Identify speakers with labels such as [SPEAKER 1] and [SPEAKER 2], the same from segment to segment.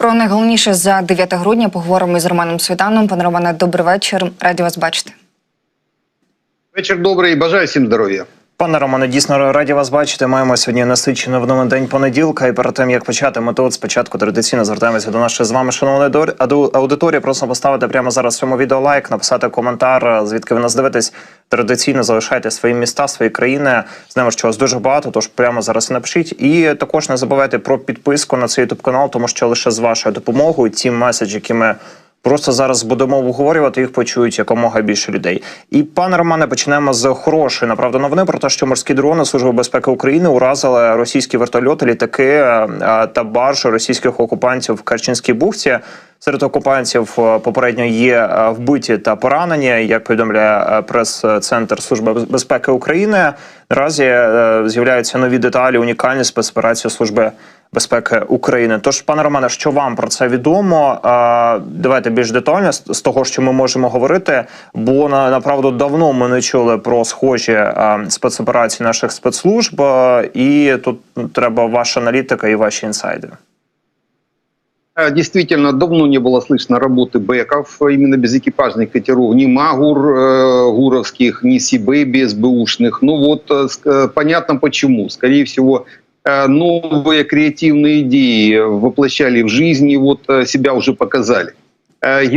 [SPEAKER 1] Про найголовніше за 9 грудня поговоримо із Романом Світаном. Пане Романе, добрий вечір. Раді вас бачити.
[SPEAKER 2] Вечір добрий, бажаю всім здоров'я.
[SPEAKER 3] Пане Романе, дійсно раді вас бачити. Маємо сьогодні насичений в день понеділка. І перед тим як почати, ми тут спочатку традиційно звертаємося до нашої з вами шановної аудиторії. Просимо поставити прямо зараз цьому відео лайк, написати коментар, звідки ви нас дивитесь. Традиційно залишайте свої міста, свої країни. Знаємо, що вас дуже багато. Тож прямо зараз напишіть. І також не забувайте про підписку на цей ютуб канал, тому що лише з вашою допомогою ті меседжі, які ми Просто зараз будемо обговорювати, їх почують якомога більше людей. І пане Романе, почнемо з хорошої направду новини про те, що морські дрони Служби безпеки України уразили російські вертольоти, літаки е, та баржі російських окупантів в Керченській бухті. Серед окупантів е, попередньо є е, вбиті та поранені, як повідомляє е, прес-центр Служби безпеки України. Наразі е, з'являються нові деталі, унікальні спецоперації служби України. Тож, пане Романе, що вам про це відомо? А, Давайте більш детально з з того, що ми можемо говорити. Бо на направду давно ми не чули про схожі а, спецоперації наших спецслужб, а, і тут ну, треба ваша аналітика і ваші інсайди.
[SPEAKER 2] Э, Действительно, давно не было слышно работы бэков, именно безэкипажных катеров, ни Магур э, гуровских, ни Сибэби СБУшных. Ну вот, э, ск- э, понятно почему. Скорее всего, э, новые креативные идеи воплощали в жизнь и вот э, себя уже показали. Э, э,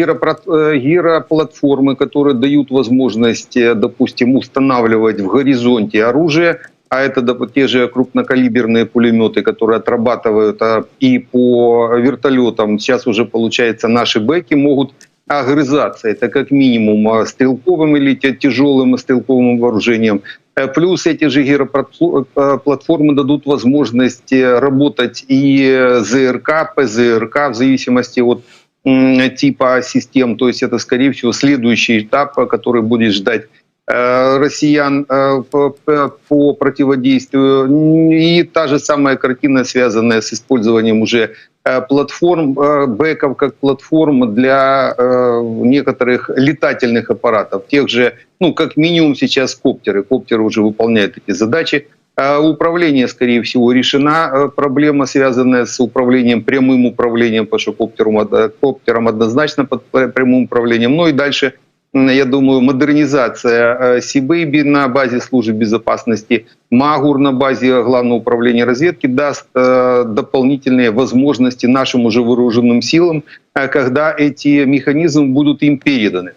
[SPEAKER 2] Гироплатформы, которые дают возможность, э, допустим, устанавливать в горизонте оружие, а это те же крупнокалиберные пулеметы, которые отрабатывают а, и по вертолетам. Сейчас уже, получается, наши бэки могут огрызаться. Это как минимум стрелковым или тяжелым стрелковым вооружением. Э, Плюс эти же гироплатформы дадут возможность э, работать и э, ЗРК, ПЗРК, в зависимости от типа систем. То есть это, скорее всего, следующий этап, э, который будет ждать э, россиян э, по, противодействию. И та же самая картина, связанная с использованием уже э, платформ, э, бэков как платформ для э, некоторых летательных аппаратов. Тех же, ну, как минимум сейчас коптеры. Коптеры уже выполняют эти задачи. Э, Управление, скорее всего, решена. Э, Проблема, связанная с управлением, прямым управлением, потому что коптером, коптером однозначно под пр- прямым управлением. Ну и дальше я думаю, модернизация э, Сибэйби на базе службы безопасности, Магур на базе Главного управления разведки даст э, дополнительные возможности нашим уже вооруженным силам, э, когда эти механизмы будут им переданы.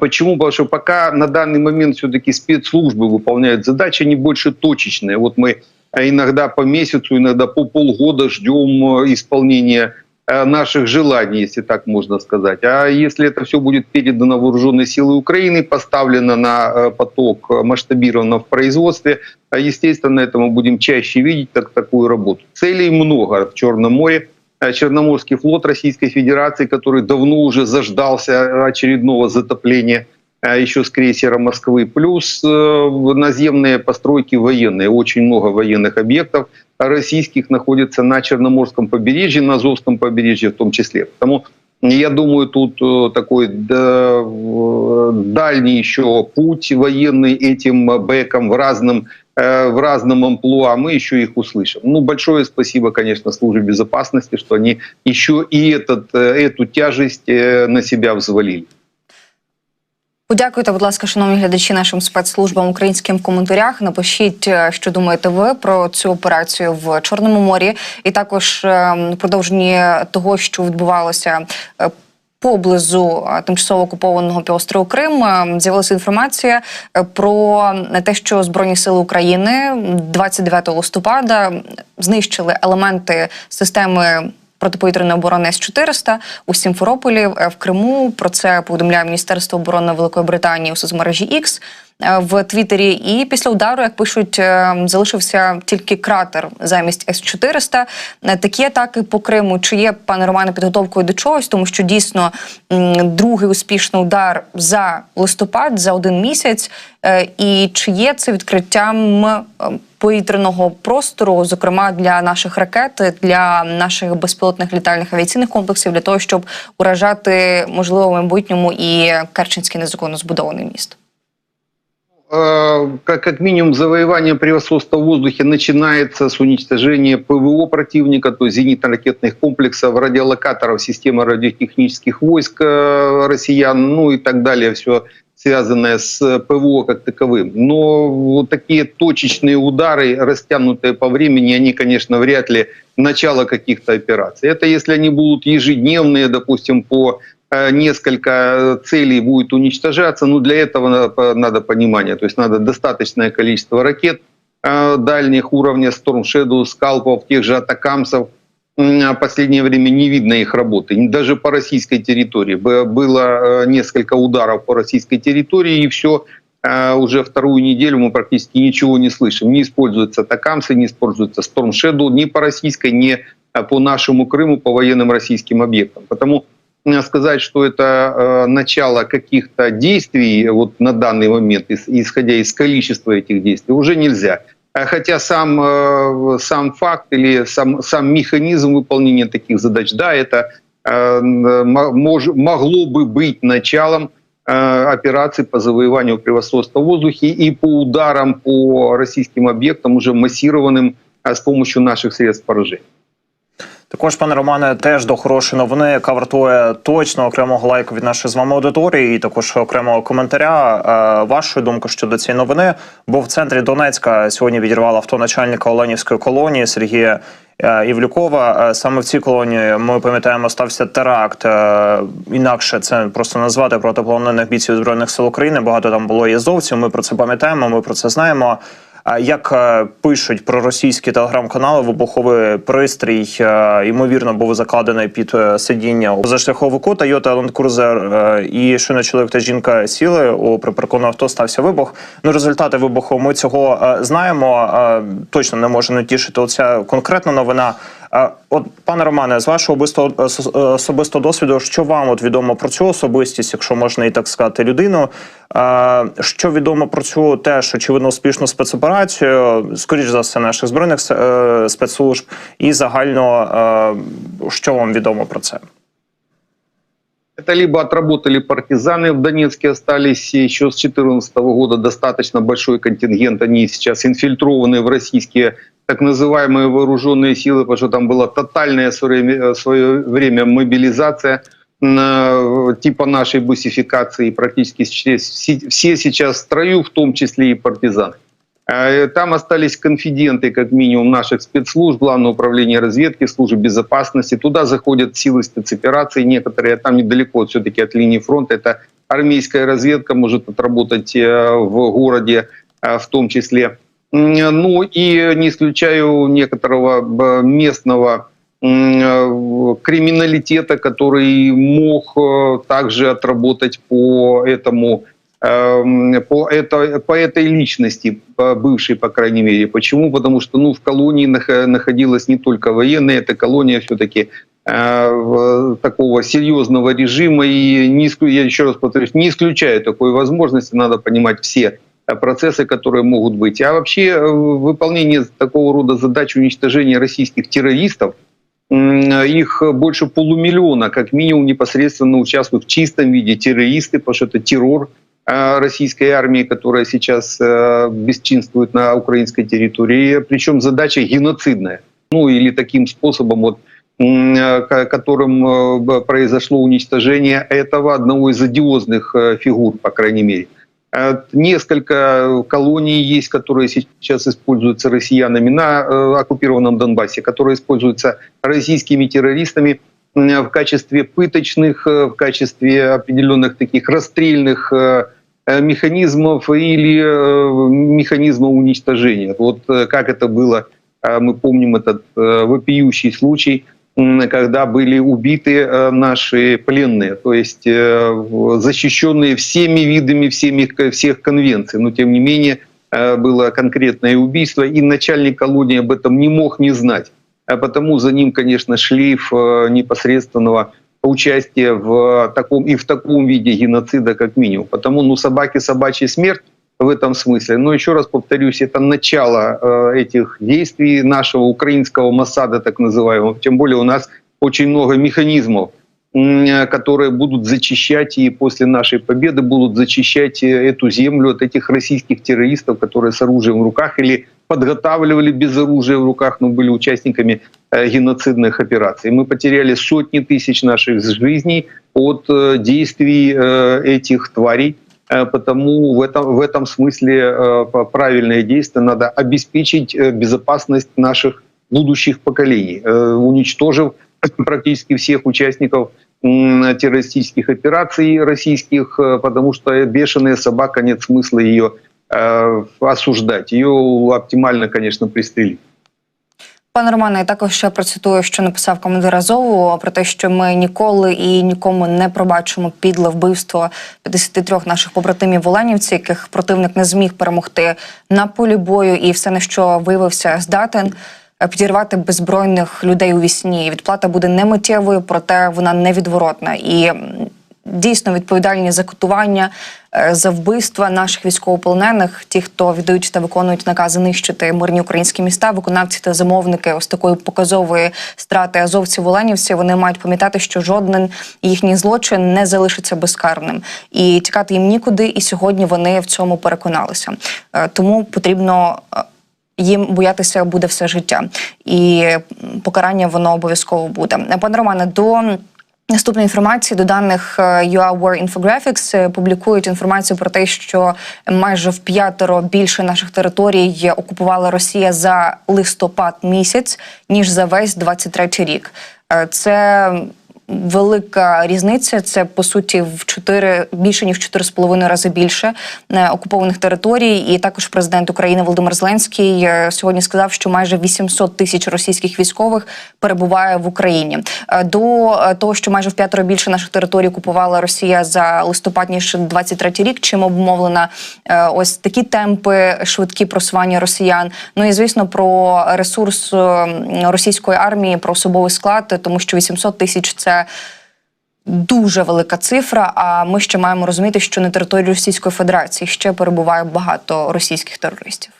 [SPEAKER 2] Почему? Потому что пока на данный момент все-таки спецслужбы выполняют задачи, они больше точечные. Вот мы э, иногда по месяцу, иногда по полгода ждем э, исполнения э, наших желаний, если так можно сказать. А если это все будет передано вооруженные силы Украины, поставлено на э, поток, э, масштабировано в производстве, э, естественно, это мы будем чаще видеть так, такую работу. Целей много в Черном море. Э, Черноморский флот Российской Федерации, который давно уже заждался очередного затопления э, еще с крейсера Москвы, плюс э, наземные постройки военные, очень много военных объектов российских находится на Черноморском побережье, на Азовском побережье в том числе. Потому я думаю, тут э, такой дальний еще путь военный этим бэкам в разном э, в разном амплуа, мы еще их услышим. Ну, большое спасибо, конечно, службе безопасности, что они еще и этот, э, эту тяжесть на себя взвалили.
[SPEAKER 1] Подякуйте, будь ласка, шановні глядачі, нашим спецслужбам українським в коментарях. Напишіть, е, що думаєте ви про цю операцію в Чорному морі, і також е, в продовженні того, що відбувалося. е, Поблизу тимчасово окупованого півострову Крим з'явилася інформація про те, що Збройні сили України 29 листопада знищили елементи системи протиповітряної оборони С-400 у Сімферополі е, в Криму. Про це повідомляє Міністерство оборони Великої Британії у соцмережі X е, в Твіттері. І після удару, як пишуть, е, залишився тільки кратер замість С-400. Е, Такі атаки по Криму. Чи є пане Романе підготовкою до чогось? Тому що дійсно другий успішний удар за листопад за один місяць. Е, І чи є це відкриттям е, повітряного простору, зокрема для наших ракет, для наших безпілотних літальних авіаційних комплексів, для того, щоб уражати можливо в майбутньому і Керченське незаконно збудоване місто?
[SPEAKER 2] Э, как, как минимум завоевание превосходства в воздухе начинается с уничтожения ПВО противника, то есть зенитно-ракетных комплексов, радиолокаторов, системы радиотехнических войск э, россиян, ну и так далее, все связанное с ПВО как таковым. Но вот такие точечные удары, растянутые по времени, они, конечно, вряд ли начало каких-то операций. Это если они будут ежедневные, допустим, по несколько целей будет уничтожаться, ну для этого надо, надо понимание, то есть надо достаточное количество ракет э, дальних уровня Storm Shadow, скалпов, тех же атакамсов, а в последнее время не видно их работы, даже по российской территории. Было э, несколько ударов по российской территории, и все, уже вторую неделю мы практически ничего не слышим. Не используются Такамсы, не используется Storm Shadow ни по российской, ни э, по нашему Крыму, по военным российским объектам. Потому э, сказать, что это э, начало каких-то действий вот на данный момент, ис- исходя из количества этих действий, уже нельзя. А Хотя сам, э, сам факт или сам, сам механизм выполнения таких задач, да, это э, могло бы быть началом э, операций по завоеванию превосходства в воздухе и по ударам по российским объектам, уже массированным э, с помощью наших средств поражения.
[SPEAKER 3] Також, пане Романе, теж до хорошої новини, яка вартує точно окремого лайку від нашої з вами аудиторії, і також окремого коментаря. Е, Вашої думки щодо цієї новини, бо в центрі Донецька сьогодні відірвало авто начальника Оленівської колонії Сергія е, Івлюкова. Е, Саме в цій колонії ми пам'ятаємо, стався теракт. Інакше це просто назвати проти полонених бійців збройних сил України. Багато там було єздовців. Ми про це пам'ятаємо. Ми про це знаємо. Як е, пишуть про російські телеграм-канали, вибуховий пристрій е, ймовірно був закладений під е, сидіння у позашляховику Toyota Land Cruiser, і щойно чоловік та жінка сіли у припаркованому авто стався вибух. Ну результати вибуху ми цього знаємо. Точно не може не тішити оця конкретна новина. От, пане Романе, з вашого особистого, досвіду, що вам от відомо про цю особистість, якщо можна і так сказати, людину? Що відомо про цю теж очевидно успішну спецоперацію, скоріш за все, наших збройних е, спецслужб, і загально е, що вам відомо про це?
[SPEAKER 2] Это либо отработали партизаны в Донецке, остались еще с 2014 года достаточно большой контингент, они сейчас инфильтрованы в российские так называемые вооруженные силы, потому что там была тотальная в свое время, в свое время мобилизация э, типа нашей бусификации, и практически все, все сейчас в строю, в том числе и партизаны. Э, Там остались конфиденты, как минимум, наших спецслужб, Главного управления разведки, службы безопасности. Туда заходят силы спецопераций некоторые, а там недалеко все-таки от линии фронта. Это армейская разведка может отработать э, в городе э, в том числе. Ну и не исключаю некоторого местного криминалитета, который мог также отработать по этому по, это, по этой личности, по бывшей, по крайней мере. Почему? Потому что ну, в колонии нах- находилась не только военная, это колония все-таки такого серьезного режима. И не, я еще раз повторюсь, не исключаю такой возможности, надо понимать все э, процессы, которые могут быть. А вообще э, выполнение такого рода задач уничтожения российских террористов, их больше полумиллиона, как минимум, непосредственно участвуют в чистом виде террористы, потому что это террор э, российской армии, которая сейчас э, бесчинствует на украинской территории. Причем задача геноцидная. Ну или таким способом, вот, э, ко- которым э, произошло уничтожение этого одного из одиозных э, фигур, по крайней мере. Э, Несколько колоний есть, которые сейчас используются россиянами на э, оккупированном Донбассе, которые используются российскими террористами в качестве пыточных, э, в качестве определенных таких расстрельных э, э, механизмов или э, механизмов уничтожения. Вот э, как это было, э, мы помним этот э, вопиющий случай, когда были убиты э, наши пленные, то есть э, защищенные всеми видами всеми, всех конвенций, но тем не менее э, было конкретное убийство, и начальник колонии об этом не мог не знать. А потому за ним, конечно, шлейф э, непосредственного участия в таком и в таком виде геноцида как минимум. Потому ну собаки собачья смерть в этом смысле. Но еще раз повторюсь, это начало э, этих действий нашего украинского Моссада, так называемого. Тем более у нас очень много механизмов которые будут зачищать и после нашей победы будут зачищать э, эту землю от этих российских террористов, которые с оружием в руках или подготавливали без оружия в руках, но были участниками э, геноцидных операций. Мы потеряли сотни тысяч наших жизней от э, действий э, этих тварей. Потому в этом, в этом смысле правильное действие надо обеспечить безопасность наших будущих поколений, уничтожив практически всех участников террористических операций российских, потому что бешеная собака, нет смысла ее осуждать. Ее оптимально, конечно, пристрелить.
[SPEAKER 1] Пане Романе, я також ще процитую, що написав командир Азову про те, що ми ніколи і нікому не пробачимо підле вбивство 53 наших побратимів в Оленівці, яких противник не зміг перемогти на полі бою, і все на що виявився здатен. Підірвати беззбройних людей у вісні. Відплата буде не миттєвою, проте вона невідворотна. І дійсно відповідальні за катування, е, за вбивства наших військовополонених, ті, хто віддають та виконують накази нищити мирні українські міста, виконавці та замовники ось такої показової страти азовців в Оленівці, вони мають пам'ятати, що жоден їхній злочин не залишиться безкарним, і тікати їм нікуди. І сьогодні вони в цьому переконалися. Е, Тому потрібно. е, Їм боятися буде все життя, і покарання воно обов'язково буде. Пане Романе, до Наступної інформації до даних е, UA War Infographics е, публікують інформацію про те, що майже в п'ятеро більше наших територій окупувала Росія за листопад місяць ніж за весь 23 рік. Е, Це велика різниця. Це по суті в чотири більше ніж в чотири з половиною рази більше е, окупованих територій. І також президент України Володимир Зеленський е, сьогодні сказав, що майже 800 тисяч російських військових перебуває в Україні. Е, До того, що майже в п'ятеро більше наших територій окупувала Росія за листопад ніж 23 рік. Чим обумовлена е, ось такі темпи швидкі просування росіян. Ну і звісно про ресурс російської армії, про особовий склад, тому що 800 тисяч це. Дуже велика цифра. А ми ще маємо розуміти, що на території Російської Федерації ще перебуває багато російських терористів.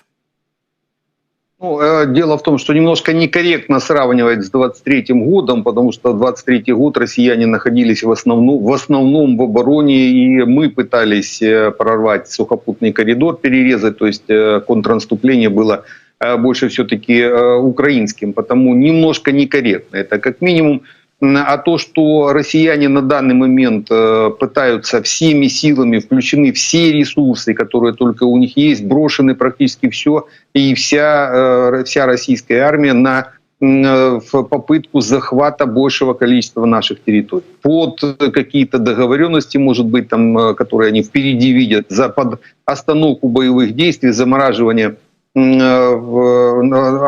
[SPEAKER 2] Ну, э, дело в том, что немножко некорректно сравнивать с 23 годом, потому что 23 год россияне находились в основном, в основном в обороне, и мы пытались э, прорвать сухопутный коридор, перерезать, то есть э, контрнаступление было э, больше все-таки э, украинским, потому немножко некорректно. Это как минимум М, а то, что россияне на данный момент э, пытаются всеми силами, включены все ресурсы, которые только у них есть, брошены практически все, и вся, э, вся российская армия на э, в попытку захвата большего количества наших территорий. Под какие-то договоренности, может быть, там, которые они впереди видят, за, под остановку боевых действий, замораживание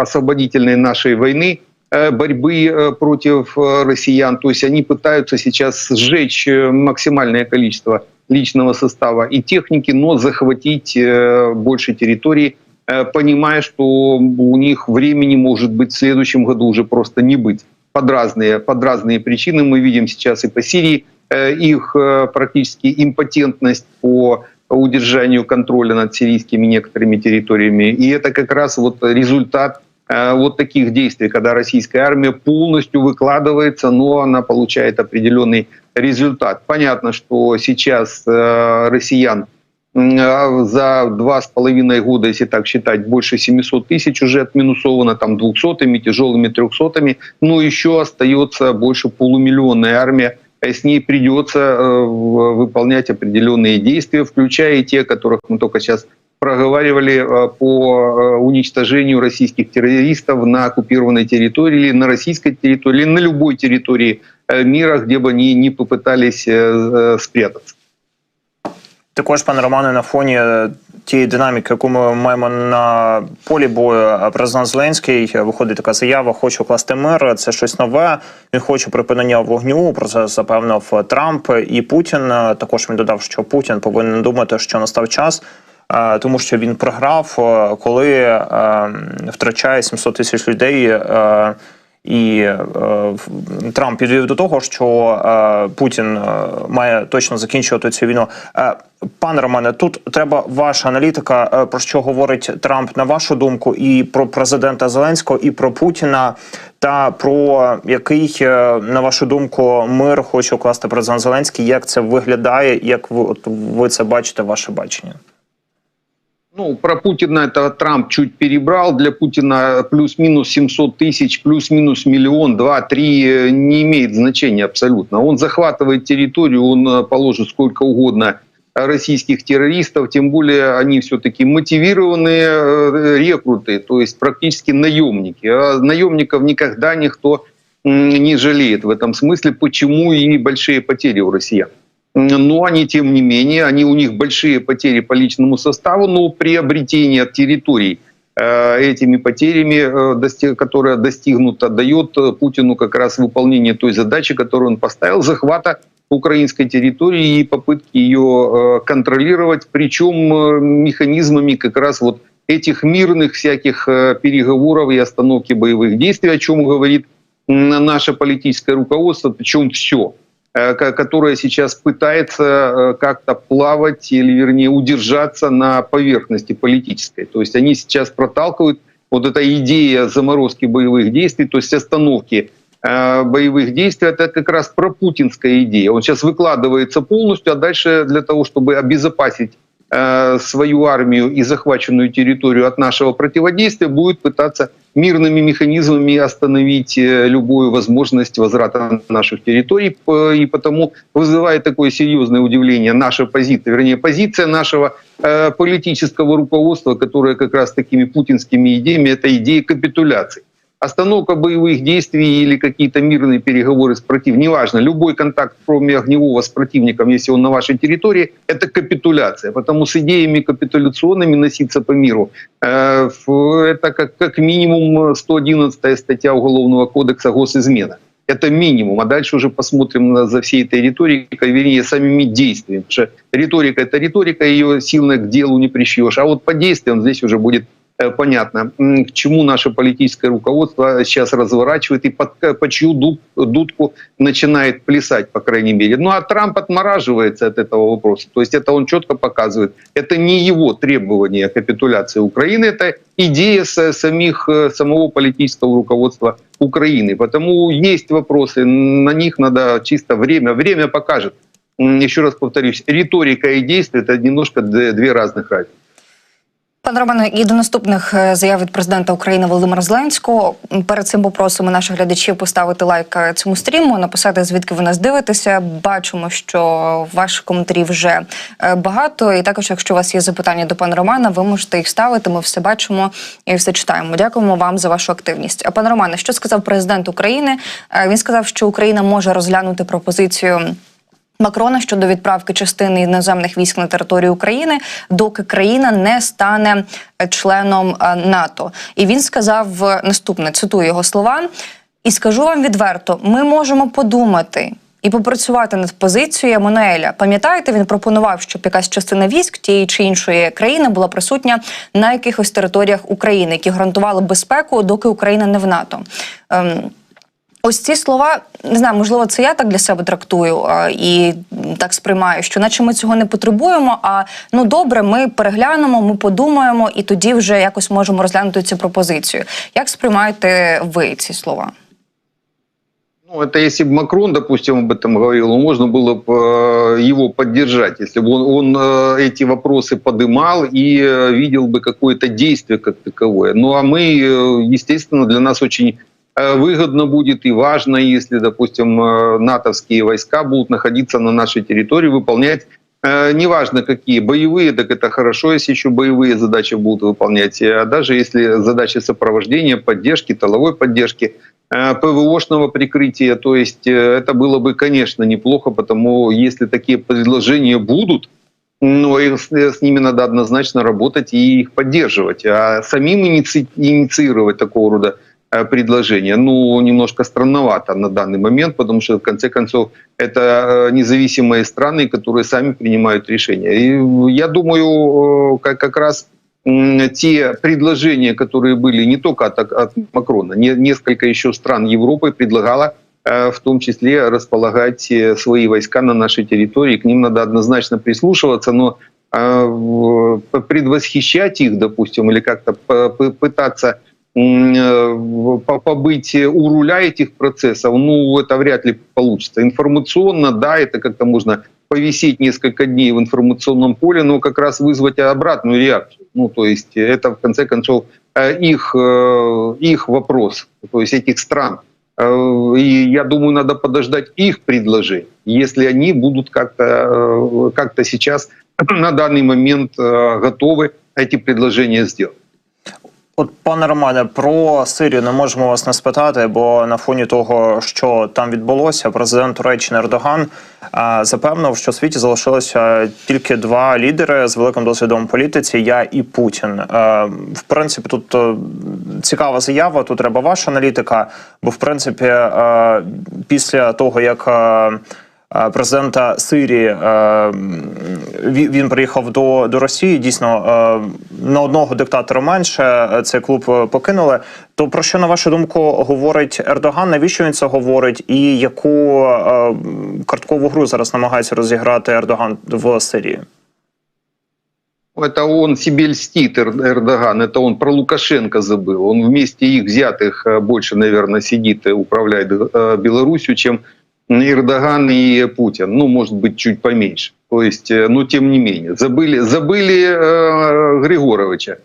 [SPEAKER 2] освободительной нашей войны, борьбы э, против э, россиян. То есть они пытаются сейчас сжечь э, максимальное количество личного состава и техники, но захватить э, больше территорий, э, понимая, что у них времени может быть в следующем году уже просто не быть. Под разные, под разные причины мы видим сейчас и по Сирии э, их э, практически импотентность по удержанию контроля над сирийскими некоторыми территориями. И это как раз вот результат э, вот таких действий, когда российская армия полностью выкладывается, но она получает определенный результат. Понятно, что сейчас э, россиян а за два с половиной года, если так считать, больше 700 тысяч уже отминусовано, там двухсотыми, тяжелыми трехсотыми, но еще остается больше полумиллионная армия, э, с ней придется э, выполнять определенные действия, включая и те, которых мы только сейчас проговаривали э, по э, уничтожению российских террористов на оккупированной территории, или на российской территории, или на любой территории э, мира, где бы они не попытались э, э, спрятаться.
[SPEAKER 3] Також, пане Романе, на фоні е, тієї динаміки, яку ми маємо на полі бою, е, президент Зеленський е, виходить така заява: хочу класти мир. Це щось нове. Він хоче припинення вогню. Про це запевнив Трамп і Путін. Е, Також він додав, що Путін повинен думати, що настав час. е, Тому що він програв, е, коли е, втрачає 700 тисяч людей. І е, Трамп підвів до того, що е, Путін е, має точно закінчувати цю війну. Е, Пане Романе, тут треба ваша аналітика, е, про що говорить Трамп, на вашу думку, і про президента Зеленського, і про Путіна, та про який, е, на вашу думку, мир хоче укласти президент Зеленський. Як це виглядає? Як ви от ви це бачите? Ваше бачення?
[SPEAKER 2] Ну, про Путина это Трамп чуть перебрал. Для Путина плюс-минус 700 тысяч, плюс-минус миллион, два, три э, не имеет значения абсолютно. Он захватывает территорию, он э, положит сколько угодно российских террористов, тем более они все-таки мотивированные э, рекруты, то есть практически наемники. А наемников никогда никто не жалеет в этом смысле, почему и большие потери у россиян. Но они, тем не менее, они, у них большие потери по личному составу, но приобретение территорий. Э, этими потерями, э, которая достигнута, дает э, Путину как раз выполнение той задачи, которую он поставил, захвата украинской территории и попытки ее э, контролировать, причем механизмами как раз вот этих мирных всяких переговоров и остановки боевых действий, о чем говорит наше политическое руководство, причем все которая сейчас пытается э, как-то плавать или, вернее, удержаться на поверхности политической. То есть они сейчас проталкивают вот эта идея заморозки боевых действий, то есть остановки э, боевых действий, это как раз пропутинская идея. Он сейчас выкладывается полностью, а дальше для того, чтобы обезопасить э, свою армию и захваченную территорию от нашего противодействия, будет пытаться мирными механизмами остановить э, любую возможность возврата наших территорий. И потому вызывает такое серьезное удивление наша позиция, вернее, позиция нашего э, политического руководства, которое как раз такими путинскими идеями, это идея капитуляции. Остановка боевых действий или какие-то мирные переговоры с противником, неважно, любой контакт кроме огневого с противником, если он на вашей территории, это капитуляция. Потому с идеями капитуляционными носиться по миру, э, это как, как минимум 111 статья Уголовного кодекса госизмена. Это минимум, а дальше уже посмотрим на, за всей этой риторикой, вернее, самими действиями. Потому что риторика – это риторика, ее сильно к делу не прищешь. А вот по действиям здесь уже будет понятно, м, к чему наше политическое руководство сейчас разворачивает и под, э, по чью ду- дудку начинает плясать, по крайней мере. Ну а Трамп отмораживается от этого вопроса. То есть это он четко показывает. Это не его требование капитуляции Украины, это идея самих, э, самого политического руководства Украины. Потому есть вопросы, на них надо чисто время. Время покажет. Еще раз повторюсь, риторика и действие – это немножко две разных разницы.
[SPEAKER 1] Пане Романе, і до наступних е, заяв від президента України Володимира Зеленського. Перед цим попросимо наших глядачів поставити лайк е, цьому стріму, написати звідки ви нас дивитеся. Бачимо, що ваших коментарів вже е, багато. І також, якщо у вас є запитання до пана Романа, ви можете їх ставити. Ми все бачимо і все читаємо. Дякуємо вам за вашу активність. А пане Романе, що сказав президент України? Він сказав, що Україна може розглянути пропозицію. Макрона щодо відправки частини іноземних військ на територію України, доки країна не стане е, членом е, НАТО. І він сказав е, наступне: цитую його слова. І скажу вам відверто: ми можемо подумати. І попрацювати над позицією Еммануеля. Пам'ятаєте, він пропонував, щоб якась частина військ тієї чи іншої країни була присутня на якихось територіях України, які гарантували безпеку, доки Україна не в НАТО. Ем, Ось ці слова не знаю, можливо, це я так для себе трактую а, і м, так сприймаю, що наче ми цього не потребуємо. А ну добре, ми переглянемо, ми подумаємо, і тоді вже якось можемо розглянути цю пропозицію. Як сприймаєте ви ці слова?
[SPEAKER 2] Ну, это если бы Макрон, допустим, об этом говорил, ну, можно было бы э, его поддержать, если бы он, он э, эти вопросы подымал и э, видел бы какое-то действие как таковое. Ну, а мы, э, естественно, для нас очень э, выгодно будет и важно, если, допустим, э, натовские войска будут находиться на нашей территории, выполнять э, неважно какие, боевые, так это хорошо, если еще боевые задачи будут выполнять, а даже если задачи сопровождения, поддержки, тыловой поддержки, э, ПВОшного прикрытия, то есть э, это было бы, конечно, неплохо, потому если такие предложения будут, но с ними надо однозначно работать и их поддерживать. А самим иници- инициировать такого рода э, предложения, ну, немножко странновато на данный момент, потому что, в конце концов, это э, независимые страны, которые сами принимают решения. И я думаю, э, как, как раз те предложения, которые были не только от, от Макрона, не- несколько еще стран Европы предлагало в том числе располагать свои войска на нашей территории. К ним надо однозначно прислушиваться, но предвосхищать их, допустим, или как-то пытаться побыть у руля этих процессов, ну, это вряд ли получится. Информационно, да, это как-то можно повисеть несколько дней в информационном поле, но как раз вызвать обратную реакцию. Ну, то есть это, в конце концов, э, их, э, их вопрос, то есть этих стран. Э, И я думаю, надо подождать их предложений, если они будут как-то э, как сейчас на данный момент э, готовы эти предложения сделать.
[SPEAKER 3] От, пане Романе, про Сирію не можемо вас не спитати, бо на фоні того, що там відбулося, президент Туреччини Ердоган а, запевнив, що в світі залишилося тільки два лідери з великим досвідом політиці я і Путін. Е, в принципі, тут е, цікава заява. Тут треба ваша аналітика. Бо в принципі, е, після того як е, е, президента Сирії. е, Він він приїхав до, до Росії. Дійсно, е, на одного диктатора менше е, цей клуб е, покинули. То про що на вашу думку говорить Ердоган? Навіщо він це говорить? І яку е, карткову гру зараз намагається розіграти Ердоган в Сирії?
[SPEAKER 2] Это он себе льстит, Эр- Эрдоган, это он про Лукашенко забыл. Он вместе их взятых э, больше, наверное, сидит и управляет э, Белоруссию, чем Эрдоган и Путин. Ну, может быть, чуть поменьше. То есть, но тем не менее. Забыли, забыли э, Григоровича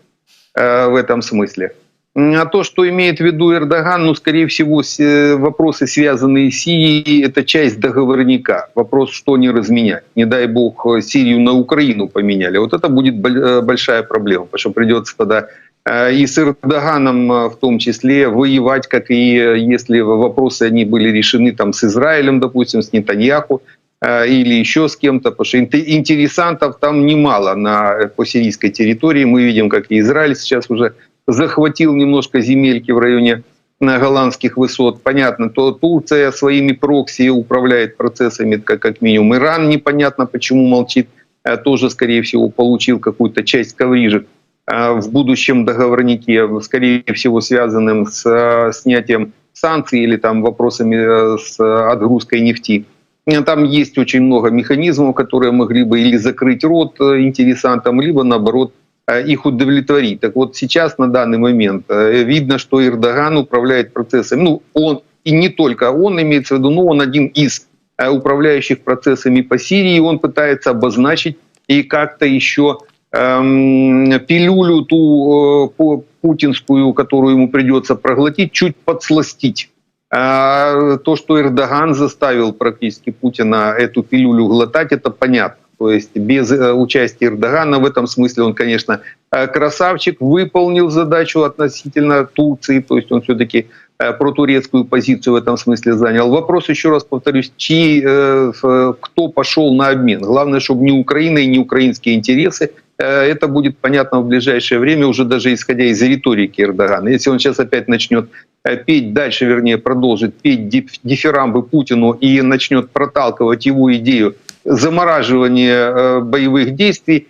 [SPEAKER 2] э, в этом смысле. А то, что имеет в виду Эрдоган, ну, скорее всего, э, вопросы, связанные с Сирией, это часть договорника. Вопрос, что не разменять. Не дай бог, э, Сирию на Украину поменяли. Вот это будет боль- большая проблема, потому что придется тогда и с Эрдоганом э, в том числе воевать, как и э, если вопросы они были решены там с Израилем, допустим, с Нетаньяху, э, или еще с кем-то, потому что инте- интересантов там немало на, э, по сирийской территории. Мы видим, как и Израиль сейчас уже захватил немножко земельки в районе э, голландских высот. Понятно, то Турция своими прокси управляет процессами, как, как минимум. Иран непонятно, почему молчит, э, тоже, скорее всего, получил какую-то часть коврижек э, в будущем договорнике, скорее всего, связанным с э, снятием санкций или там вопросами э, с э, отгрузкой нефти. Э, Там есть очень много механизмов, которые могли бы или закрыть рот э, интересантам, либо наоборот э, их удовлетворить. Так вот сейчас на данный момент э, видно, что Эрдоган управляет процессом. Ну, он и не только он имеется в виду, но он один из э, управляющих процессами по Сирии. Он пытается обозначить и как-то еще эм, пилюлю ту э, путинскую, которую ему придется проглотить, чуть подсластить. А то, что Эрдоган заставил практически Путина эту пилюлю глотать, это понятно. То есть без э, участия Эрдогана в этом смысле он, конечно, э, красавчик, выполнил задачу относительно Турции, то есть он все-таки протурецкую позицию в этом смысле занял. Вопрос, еще раз повторюсь, чьи, кто пошел на обмен. Главное, чтобы не Украина и не украинские интересы. Э, Это будет понятно в ближайшее время, уже даже исходя из риторики Эрдогана. Если он сейчас опять начнет э, петь дальше, вернее, продолжит петь диф- дифирамбы Путину и начнет проталкивать его идею замораживания э, боевых действий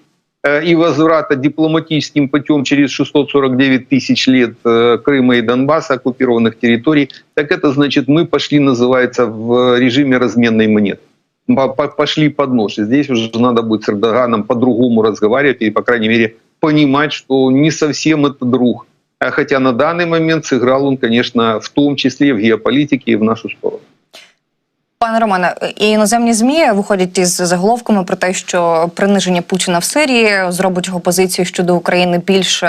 [SPEAKER 2] и возврата дипломатическим путем через 649 тысяч лет Крыма и Донбасса, оккупированных территорий, так это значит, мы пошли, называется, в режиме разменной монеты. По- по- Пошли под нож. И здесь уже надо будет с Эрдоганом по-другому разговаривать и, по крайней мере, понимать, что не совсем это друг. А Хотя на данный момент сыграл он, конечно, в том числе в геополитике и в нашу сторону.
[SPEAKER 1] Пане Романе, і іноземні змі виходять із заголовками про те, що приниження Путіна в Сирії зробить його позицію щодо України більш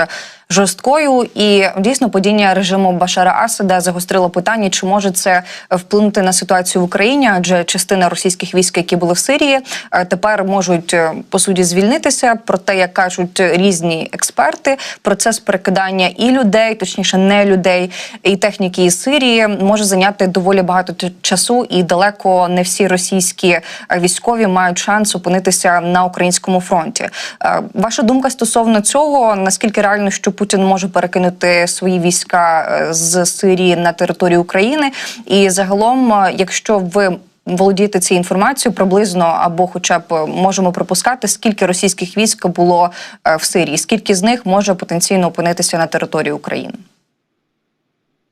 [SPEAKER 1] жорсткою. І дійсно падіння режиму Башара Асада загострило питання, чи може це вплинути на ситуацію в Україні, адже частина російських військ, які були в Сирії, е, тепер можуть е, по суті звільнитися. Проте, як кажуть різні експерти, процес перекидання і людей, точніше, не людей, і техніки із Сирії може зайняти доволі багато часу, і далеко не всі російські е, військові мають шанс опинитися на українському фронті. Ваша думка стосовно цього? Наскільки реально, що Путін може перекинути свої війська е, з Сирії на територію України? І загалом, е, якщо ви володієте цією інформацією приблизно або, хоча б е, можемо припускати, скільки російських військ було е, в Сирії, скільки з них може потенційно опинитися на території України?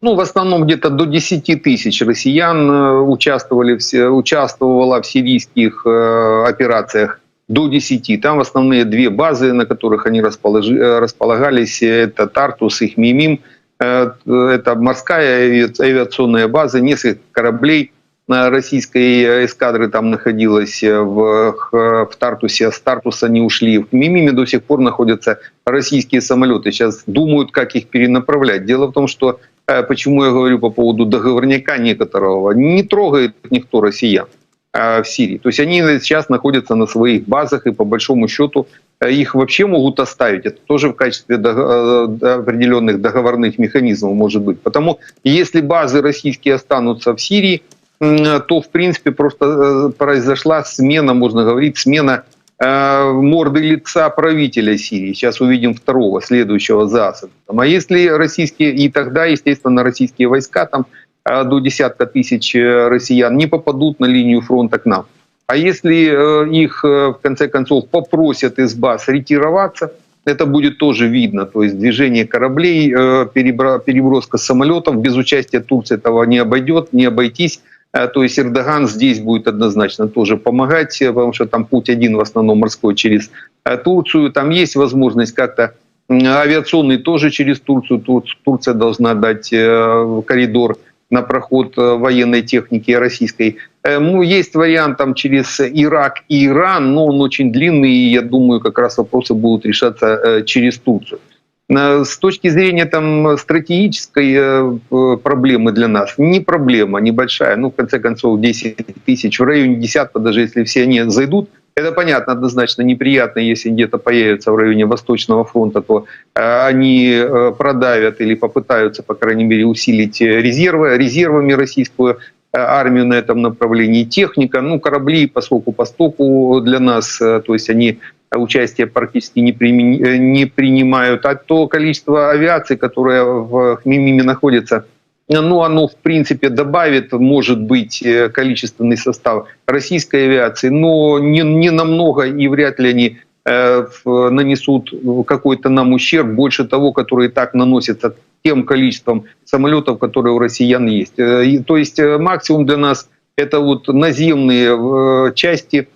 [SPEAKER 2] Ну, в основном где-то до 10 тысяч россиян э, участвовали, в, се- участвовало в сирийских э, операциях До 10. Там основные две базы, на которых они э, располагались, это Тартус и Хмимим. Э, Это морская ави- авиационная база, несколько кораблей э, российской э, эскадры там находилось э, в, в Тартусе. С Тартуса не ушли. В Хмимиме до сих пор находятся российские самолеты. Сейчас думают, как их перенаправлять. Дело в том, что Э, Почему я говорю по поводу договорняка некоторого? Не трогает никто россиян э, в Сирии. То есть они сейчас находятся на своих базах, и по большому счету э, их вообще могут оставить. Это тоже в качестве э, определенных договорных механизмов может быть. Потому если базы российские останутся в Сирии, то в принципе просто э, произошла смена, можно говорить, смена э, морды лица правителя Сирии. Сейчас увидим второго, следующего за Асадом. А если российские, и тогда, естественно, российские войска там э, до десятка тысяч э, россиян не попадут на линию фронта к нам. А если э, их, э, в конце концов, попросят из баз ретироваться, это будет тоже видно. То есть движение кораблей, э, переброска самолетов без участия Турции этого не обойдет, не обойтись. Э, То есть Эрдоган здесь будет однозначно тоже помогать, э, потому что там путь один в основном морской через э, Турцию. Там есть возможность как-то авиационный тоже через Турцию. Тур- Турция должна дать э, коридор на проход э, военной техники российской. Э, Ну, есть вариант там через Ирак и Иран, но он очень длинный, и я думаю, как раз вопросы будут решаться э, через Турцию. Э, С точки зрения там стратегической э, э, проблемы для нас, не проблема, небольшая, ну, в конце концов, 10 тысяч, в районе десятка, даже если все они зайдут, это понятно, однозначно неприятно, если где-то появятся в районе Восточного фронта, то они продавят или попытаются, по крайней мере, усилить резервы, резервами российскую армию на этом направлении. Техника, ну, корабли поскольку по стоку для нас, то есть они участие практически не, прими- э, не принимают, а то количество авиации, которое в Хмимиме находится, ну, оно, в принципе, добавит, может быть, э, количественный состав российской авиации, но не, не намного, и вряд ли они э, нанесут какой-то нам ущерб больше того, который и так наносится тем количеством самолетов, которые у россиян есть. То есть максимум для нас это вот наземные части,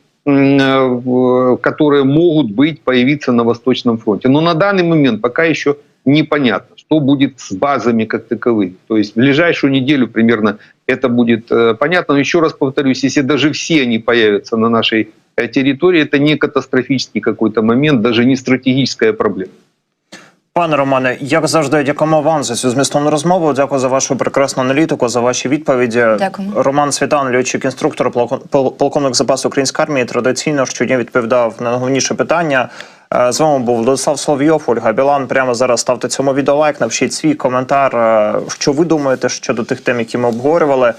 [SPEAKER 2] которые могут быть, появиться на Восточном фронте. Но на данный момент пока еще непонятно, что будет с базами как таковыми. То есть в ближайшую неделю примерно это будет э, понятно. Но еще раз повторюсь, если даже все они появятся на нашей э, территории, это не катастрофический какой-то момент, даже не стратегическая проблема.
[SPEAKER 3] Пане Романе, як завжди, дякуємо вам за цю змістовну розмову. Дякую за вашу прекрасну аналітику, за ваші відповіді.
[SPEAKER 1] Дякую.
[SPEAKER 3] Роман Світан, льотчик інструктор, полковник запасу української армії, традиційно щодня відповідав на найголовніше питання. Е, З вами був Владислав Соловйов, Ольга Білан. Прямо зараз ставте цьому відео лайк, напишіть свій коментар, е, що ви думаєте щодо тих тем, які ми обговорювали.